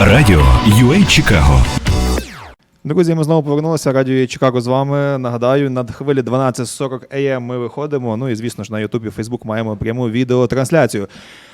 Радіо UA Чикаго Друзі, ми знову повернулися. Радіо Чикаго з вами. Нагадаю, над хвилі 12.40 AM ми виходимо. Ну і звісно ж на Ютубі, Фейсбук маємо пряму відеотрансляцію.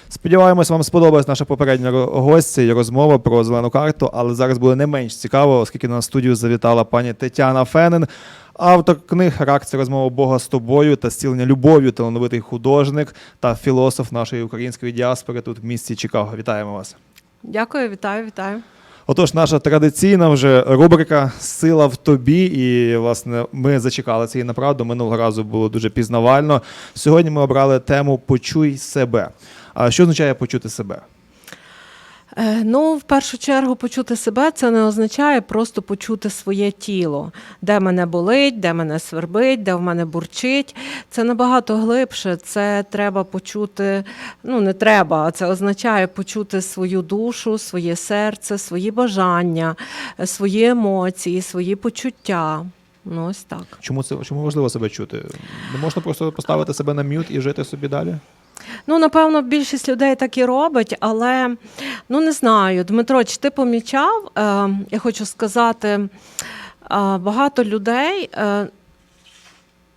Сподіваємось, вам сподобалась наша попередня гостя і розмова про зелену карту, але зараз буде не менш цікаво, оскільки на студію завітала пані Тетяна Фенен, автор книг Рак це розмова Бога з тобою та зцілення любов'ю, талановитий художник та філософ нашої української діаспори тут в місті Чикаго. Вітаємо вас. Дякую, вітаю, вітаю. Отож, наша традиційна вже рубрика Сила в тобі. І, власне, ми зачекали цієї направду. Минулого разу було дуже пізнавально. Сьогодні ми обрали тему Почуй себе. А що означає почути себе? Е, ну, в першу чергу, почути себе це не означає просто почути своє тіло, де мене болить, де мене свербить, де в мене бурчить. Це набагато глибше. Це треба почути. Ну, не треба, а це означає почути свою душу, своє серце, свої бажання, свої емоції, свої почуття. Ну, ось так. Чому це чому важливо себе чути? Не можна просто поставити себе на м'ют і жити собі далі? Ну, напевно, більшість людей так і робить, але ну не знаю. Дмитро, чи ти помічав? Е, я хочу сказати, е, багато людей. Е,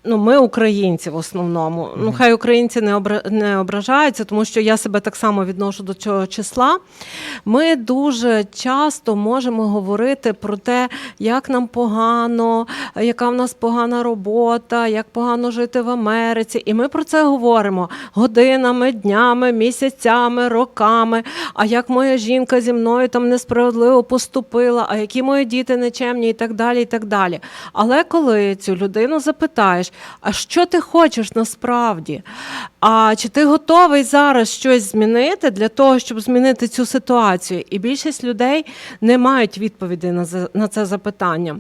Ну, ми українці в основному. Ну, хай українці не обра... не ображаються, тому що я себе так само відношу до цього числа. Ми дуже часто можемо говорити про те, як нам погано, яка в нас погана робота, як погано жити в Америці. І ми про це говоримо годинами, днями, місяцями, роками. А як моя жінка зі мною там несправедливо поступила, а які мої діти нечемні, і так далі. і так далі. Але коли цю людину запитаєш, а що ти хочеш насправді? А чи ти готовий зараз щось змінити для того, щоб змінити цю ситуацію? І більшість людей не мають відповіді на це запитання.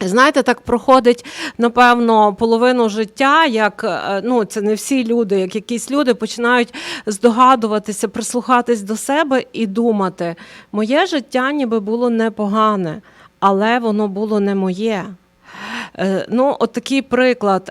Знаєте, так проходить напевно половину життя, як е, ну це не всі люди, як якісь люди починають здогадуватися, прислухатись до себе і думати, моє життя ніби було непогане, але воно було не моє. Е, Ну, от такий приклад.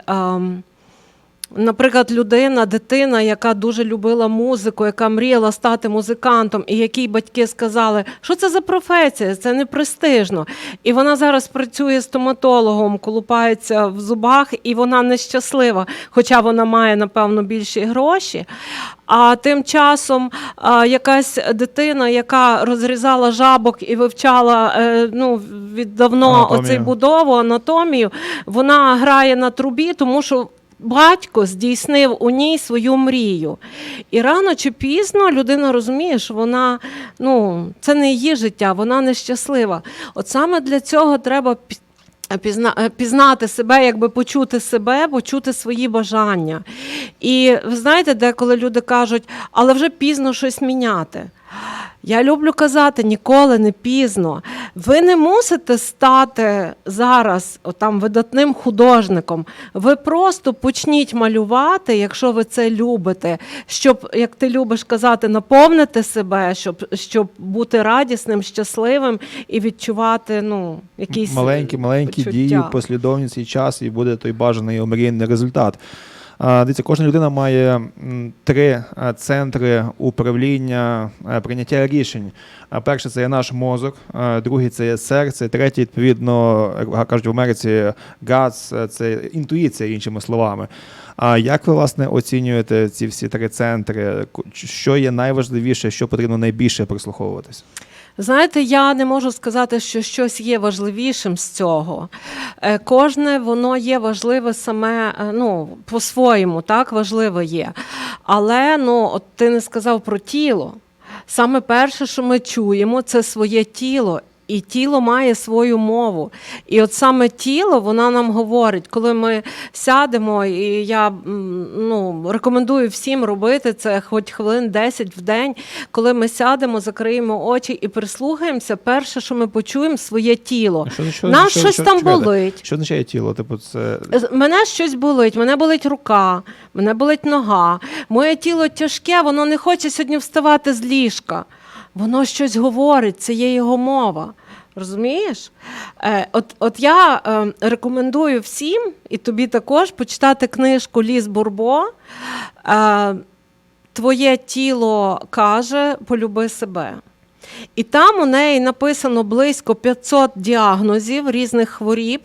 Наприклад, людина, дитина, яка дуже любила музику, яка мріяла стати музикантом, і якій батьки сказали, що це за професія, це не престижно. І вона зараз працює стоматологом, колупається в зубах, і вона нещаслива, хоча вона має, напевно, більші гроші. А тим часом якась дитина, яка розрізала жабок і вивчала е, ну, віддавно Анатомію. оцей будову, анатомію, вона грає на трубі, тому що батько здійснив у ній свою мрію. І рано чи пізно людина розуміє, що вона ну, це не її життя, вона нещаслива. От саме для цього треба. Е, пізнати себе, якби почути себе, почути свої бажання. І ви знаєте, деколи люди кажуть, але вже пізно щось міняти. Я люблю казати, ніколи не пізно. Ви не мусите стати зараз отам видатним художником. Ви просто почніть малювати, якщо ви це любите, щоб, як ти любиш казати, наповнити себе, щоб, щоб бути радісним, щасливим і відчувати ну, якісь маленькі, маленькі почуття. дії, послідовність і час, і буде той бажаний омрійний результат. Дивіться, кожна людина має три е, центри управління е, прийняття рішень. А Перший це є наш мозок, е, другий це є серце, третій, відповідно, кажуть в Америці, газ, це інтуїція, іншими словами. А як ви власне оцінюєте ці всі три центри? Що є найважливіше, що потрібно найбільше прислуховуватись? Знаєте, я не можу сказати, що щось є важливішим з цього. Е, Кожне воно є важливе саме е, ну, по-своєму, так важливе є. Але ну, от ти не сказав про тіло. Саме перше, що ми чуємо, це своє тіло. І тіло має свою мову. І от саме тіло вона нам говорить, коли ми сядемо, і я ну, рекомендую всім робити це хоч хвилин 10 в день, коли ми сядемо, закриємо очі і прислухаємося, перше, що ми почуємо, своє тіло. Що- що- Нас що- щось що- там чекайте. болить. Що означає тіло? Типу, це Мене щось болить, мене болить рука, мене болить нога. Моє тіло тяжке, воно не хоче сьогодні вставати з ліжка. Воно щось говорить, це є його мова. Розумієш? Е, от, от я е, рекомендую всім, і тобі також почитати книжку Ліс Бурбо. Е, Твоє тіло каже, полюби себе. І там у неї написано близько 500 діагнозів різних хворіб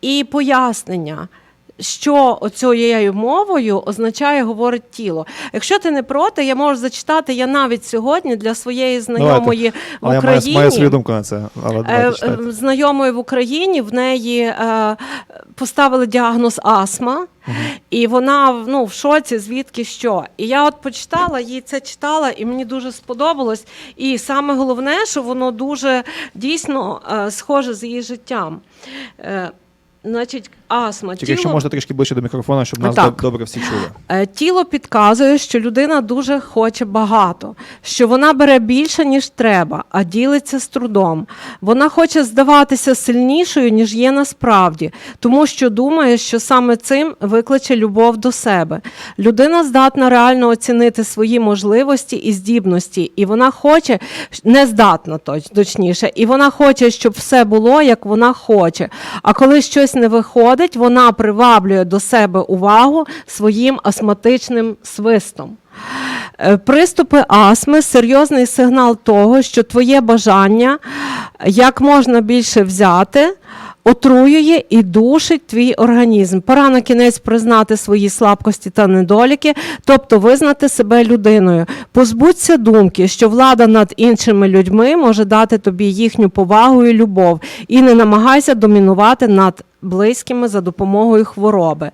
і пояснення. Що оцією мовою означає говорить тіло. Якщо ти не проти, я можу зачитати я навіть сьогодні для своєї знайомої Але в я маю, маю на це. Але Е, давайте е, знайомої в Україні в неї е, поставили діагноз астма, і вона ну, в шоці, звідки що. І я от почитала, їй це читала, і мені дуже сподобалось. І саме головне, що воно дуже дійсно схоже з її життям. Значить, астма. Тільки якщо можна трішки ближче до мікрофона, щоб нас Так. добре всі чули. Е, Тіло підказує, що людина дуже хоче багато, що вона бере більше, ніж треба, а ділиться з трудом. Вона хоче здаватися сильнішою, ніж є насправді, тому що думає, що саме цим викличе любов до себе. Людина здатна реально оцінити свої можливості і здібності, і вона хоче не здатна точніше, і вона хоче, щоб все було як вона хоче. А коли щось не виходить, вона приваблює до себе увагу своїм астматичним свистом. Е, Приступи астми серйозний сигнал того, що твоє бажання як можна більше взяти. Отруює і душить твій організм. Пора на кінець признати свої слабкості та недоліки, тобто визнати себе людиною. Позбудься думки, що влада над іншими людьми може дати тобі їхню повагу і любов, і не намагайся домінувати над близькими за допомогою хвороби.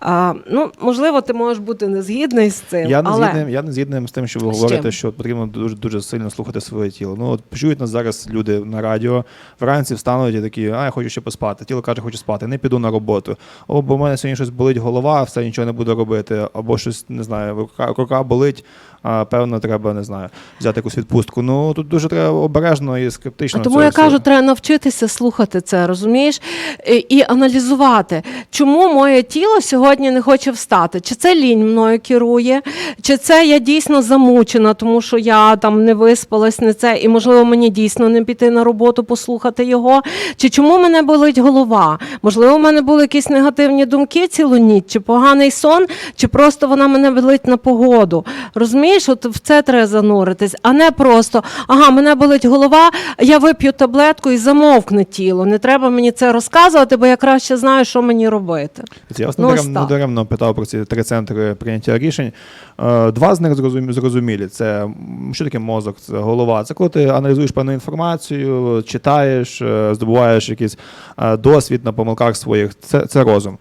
А, ну, можливо, ти можеш бути не згідний з цим, Я не але згідним, я не згідним з тим, що ви говорите, що потрібно дуже дуже сильно слухати своє тіло. Ну от почують нас зараз люди на радіо, вранці встануть і такі, а я хочу ще поспати. Тіло каже, хочу спати, не піду на роботу. О, бо в мене сьогодні щось болить голова, все нічого не буду робити, або щось не знаю, рука, рука болить. А певно, треба не знаю, взяти якусь відпустку. Ну тут дуже треба обережно і скептично. А тому я всього. кажу, треба навчитися слухати це, розумієш, і, і аналізувати, чому моє тіло сьогодні не хоче встати. Чи це лінь мною керує, чи це я дійсно замучена, тому що я там не виспалась, не це, і можливо мені дійсно не піти на роботу, послухати його. Чи чому мене болить голова? Можливо, в мене були якісь негативні думки цілу ніч, чи поганий сон, чи просто вона мене болить на погоду. Розумієш, от в це треба зануритись, а не просто ага, мене болить голова, я вип'ю таблетку і замовкне тіло. Не треба мені це розказувати, бо я краще знаю, що мені робити. Я вас Ну, недарем- так. недаремно питав про ці три центри прийняття рішень. Е, Два з них зрозумілі. Це що таке мозок, це голова. Це коли ти аналізуєш певну інформацію, читаєш, е, здобуваєш якийсь е, досвід на помилках своїх. Це, це розум.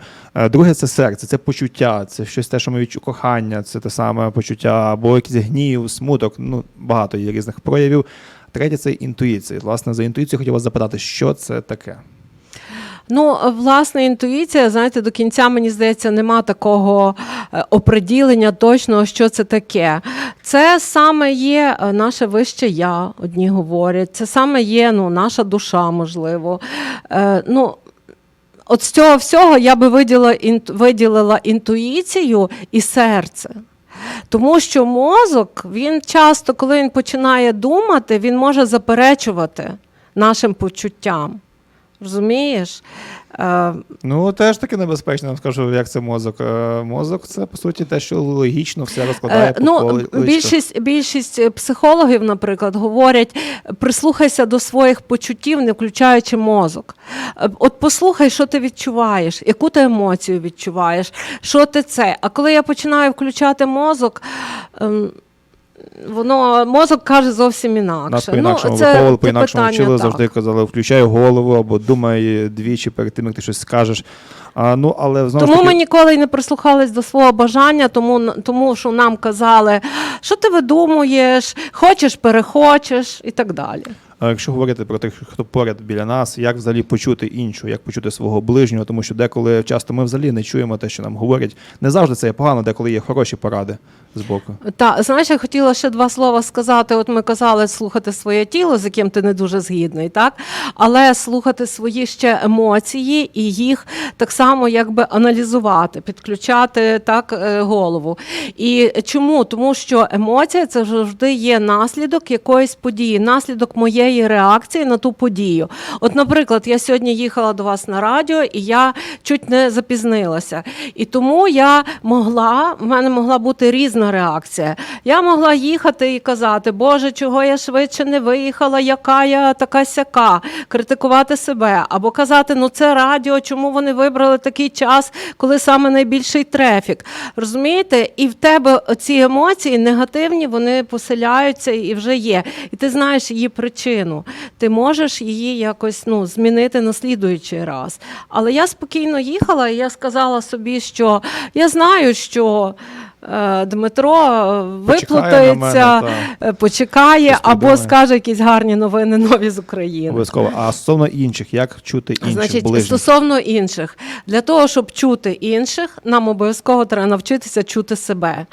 Друге це серце, це почуття, це щось те, що ми відчу кохання, це те саме почуття, або якийсь гнів, смуток. Ну багато є різних проявів. Третє це інтуїція. Власне, за інтуїцією хотів вас запитати, що це таке. Ну, власне, інтуїція, знаєте, до кінця, мені здається, нема такого е, оприділення точного, що це таке. Це саме є е, наше вище я, одні говорять, це саме є ну, наша душа, можливо. Е, ну, От з цього всього я би виділила, виділила інтуїцію і серце. Тому що мозок, він часто, коли він починає думати, він може заперечувати нашим почуттям. Розумієш? Е, Ну, теж таки небезпечно, я скажу, як це мозок. Е, Мозок це по суті те, що логічно все розкладає Е, по ну, поличках. більшість, більшість психологів, наприклад, говорять, прислухайся до своїх почуттів, не включаючи мозок. От послухай, що ти відчуваєш, яку ти емоцію відчуваєш, що ти це. А коли я починаю включати мозок, ем, воно мозок каже зовсім інакше. Нас по-інакшому ну, це- виховували, по-інакшому питання, вчили, так. завжди казали, включай голову або думай двічі перед тим, як ти щось скажеш. А, ну, але знову Тому таки, ми ніколи й не прислухались до свого бажання, тому, тому що нам казали, що ти видумуєш, хочеш, перехочеш і так далі. Якщо говорити про тих, хто поряд біля нас, як взагалі почути іншу, як почути свого ближнього, тому що деколи часто ми взагалі не чуємо те, що нам говорять. Не завжди це є погано, деколи є хороші поради з боку. Та знаєш, я хотіла ще два слова сказати. От ми казали слухати своє тіло, з яким ти не дуже згідний, так але слухати свої ще емоції і їх так само якби аналізувати, підключати так е, голову. І чому? Тому що емоція це завжди є наслідок якоїсь події, наслідок моєї твоєї реакції на ту подію. От, наприклад, я сьогодні їхала до вас на радіо, і я чуть не запізнилася. І тому я могла, в мене могла бути різна реакція. Я могла їхати і казати, Боже, чого я швидше не виїхала, яка я така сяка, критикувати себе, або казати, ну це радіо, чому вони вибрали такий час, коли саме найбільший трефік. Розумієте? І в тебе ці емоції негативні, вони поселяються і вже є. І ти знаєш її причину. Ти можеш її якось ну, змінити на слідуючий раз. Але я спокійно їхала, і я сказала собі, що я знаю, що. е, Дмитро е, Почекає виплутається, мене, е, почекає Щось або скаже якісь гарні новини нові з України. Обов'язково. А стосовно інших, як чути інших Значить, ближніх? стосовно інших, для того, щоб чути інших, нам обов'язково треба навчитися чути себе.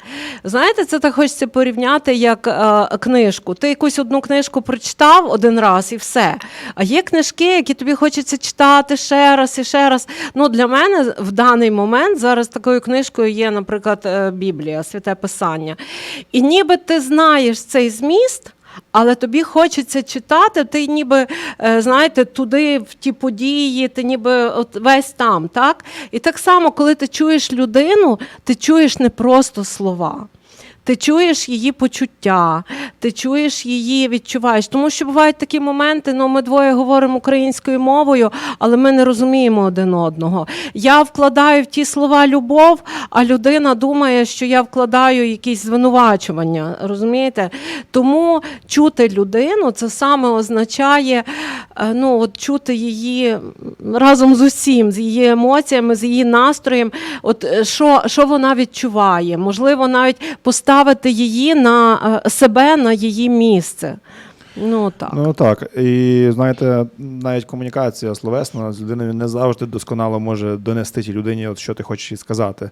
Знаєте, це так хочеться порівняти як е, книжку. Ти якусь одну книжку прочитав один раз і все. А є книжки, які тобі хочеться читати ще раз і ще раз. Ну, для мене в даний момент зараз такою книжкою є, наприклад, е, Біблія, Святе Писання. І ніби ти знаєш цей зміст. Але тобі хочеться читати, ти ніби, е, знаєте, туди, в ті події, ти ніби от весь там, так? І так само, коли ти чуєш людину, ти чуєш не просто слова. Ти чуєш її почуття, ти чуєш її, відчуваєш. Тому що бувають такі моменти, ну ми двоє говоримо українською мовою, але ми не розуміємо один одного. Я вкладаю в ті слова любов, а людина думає, що я вкладаю якісь звинувачування. Розумієте? Тому чути людину це саме означає е, ну, от чути її разом з усім, з її емоціями, з її настроєм. От е, що, що вона відчуває? Можливо, навіть поставити її на е, себе на її місце. Ну так. Ну так. І знаєте, навіть комунікація словесна з людиною не завжди досконало може донести тій людині, от що ти хочеш їй сказати.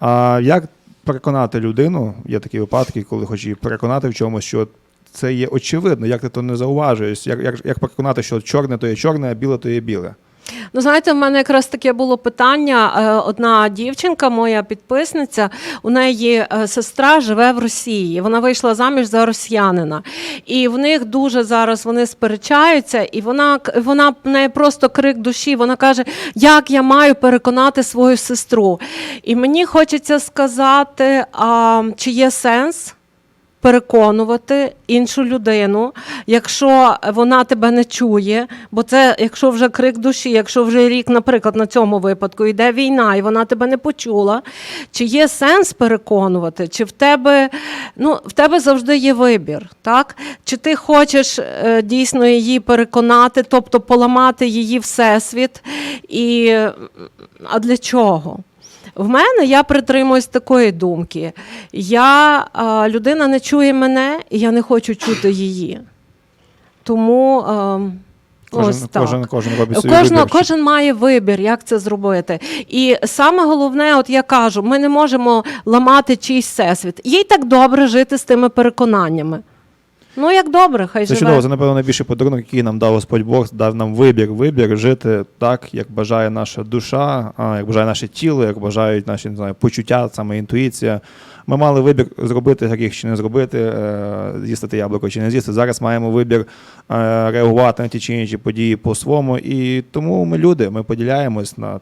А як переконати людину? Є такі випадки, коли хочеш її переконати в чомусь, що це є очевидно, як ти то не зауважуєш, як, як, як переконати, що чорне то є чорне, а біле то є біле. Ну, знаєте, в мене якраз таке було питання. Е, Одна дівчинка, моя підписниця, у неї е, сестра живе в Росії. Вона вийшла заміж за росіянина. І в них дуже зараз вони сперечаються, і вона вона в неї просто крик душі. Вона каже, як я маю переконати свою сестру. І мені хочеться сказати, а, чи є сенс. Переконувати іншу людину, якщо вона тебе не чує, бо це якщо вже крик душі, якщо вже рік, наприклад, на цьому випадку йде війна, і вона тебе не почула, чи є сенс переконувати, чи в тебе ну в тебе завжди є вибір, так? Чи ти хочеш е, дійсно її переконати, тобто поламати її всесвіт, і а для чого? В мене я притримуюсь такої думки. Я, людина не чує мене, і я не хочу чути її. Тому а, Кожен, ось так. кожен, кожен робить свій Кожна, вибір. кожен має вибір, як це зробити. І саме головне, от я кажу, ми не можемо ламати чийсь всесвіт. Їй так добре жити з тими переконаннями. Ну, як добре, хай Це живе. чудово, це напевно найбільший подарунок, який нам дав Господь Бог, дав нам вибір, вибір жити так, як бажає наша душа, а, як бажає наше тіло, як бажають наші не знаю, почуття, саме інтуїція. Ми мали вибір зробити гріх чи не зробити, е, з'їсти яблуко чи не з'їсти. Зараз маємо вибір е, реагувати на ті чи інші події по-своєму. І тому ми люди, ми поділяємось на.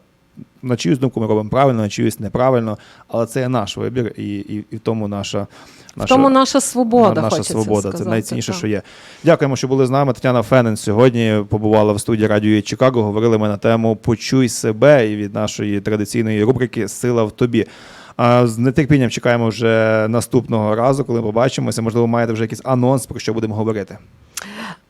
На чиюсь думку ми робимо правильно, на чиюсь неправильно, але це є наш вибір, і, і, і в тому наша, наша тому наша свобода. наша свобода. сказати, це найцінніше, так. що є. Дякуємо, що були з нами. Тетяна Фенен сьогодні побувала в студії радіо Чикаго. Говорили ми на тему Почуй себе і від нашої традиційної рубрики Сила в тобі. А з нетерпінням чекаємо вже наступного разу, коли побачимося. Можливо, маєте вже якийсь анонс, про що будемо говорити.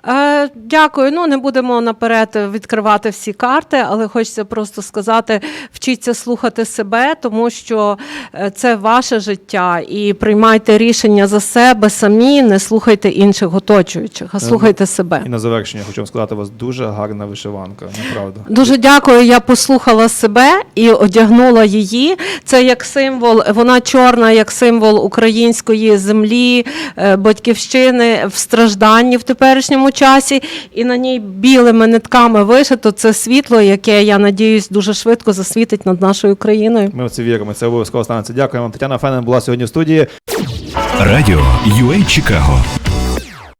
Е, дякую. Ну не будемо наперед відкривати всі карти, але хочеться просто сказати: вчіться слухати себе, тому що е, це ваше життя, і приймайте рішення за себе самі, не слухайте інших оточуючих, а слухайте себе. І на завершення хочу вам сказати, у вас дуже гарна вишиванка. Направда. Дуже дякую. Я послухала себе і одягнула її. Це як символ, вона чорна, як символ української землі, е, батьківщини в стражданні в теперішньому часі. І на ній білими нитками вишито це світло, яке я надіюсь дуже швидко засвітить над нашою країною. Ми в це віримо. Це обов'язково станеться. Дякуємо. вам. Тетяна Фенен була сьогодні в студії. Радіо UA Чикаго